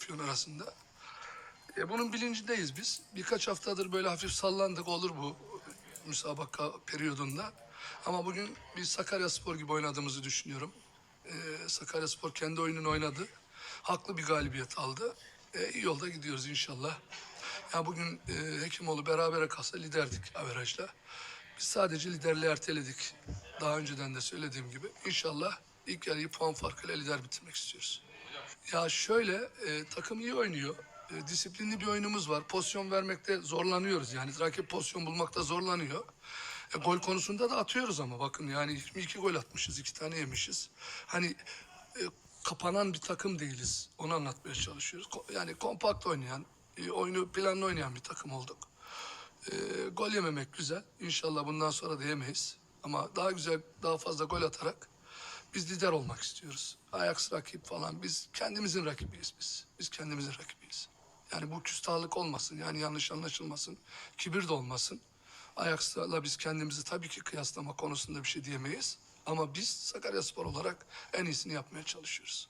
Afyon arasında. E, bunun bilincindeyiz biz. Birkaç haftadır böyle hafif sallandık olur bu müsabaka periyodunda. Ama bugün bir Sakaryaspor gibi oynadığımızı düşünüyorum. E, Sakaryaspor kendi oyununu oynadı. Haklı bir galibiyet aldı. E, iyi yolda gidiyoruz inşallah. Ya bugün e, Hekimoğlu berabere kalsa liderdik averajla. Biz sadece liderliği erteledik. Daha önceden de söylediğim gibi. İnşallah ilk yarıyı puan farkıyla lider bitirmek istiyoruz. Ya şöyle e, takım iyi oynuyor. E, disiplinli bir oyunumuz var. Pozisyon vermekte zorlanıyoruz yani. Rakip pozisyon bulmakta zorlanıyor. E, gol konusunda da atıyoruz ama bakın yani iki gol atmışız, iki tane yemişiz. Hani e, kapanan bir takım değiliz. Onu anlatmaya çalışıyoruz. Ko- yani kompakt oynayan, e, oyunu planlı oynayan bir takım olduk. E, gol yememek güzel. İnşallah bundan sonra da yemeyiz. Ama daha güzel, daha fazla gol atarak biz lider olmak istiyoruz. Ajax rakip falan. Biz kendimizin rakibiyiz biz. Biz kendimizin rakibiyiz. Yani bu küstahlık olmasın. Yani yanlış anlaşılmasın. Kibir de olmasın. Ajax'la biz kendimizi tabii ki kıyaslama konusunda bir şey diyemeyiz. Ama biz Sakaryaspor olarak en iyisini yapmaya çalışıyoruz.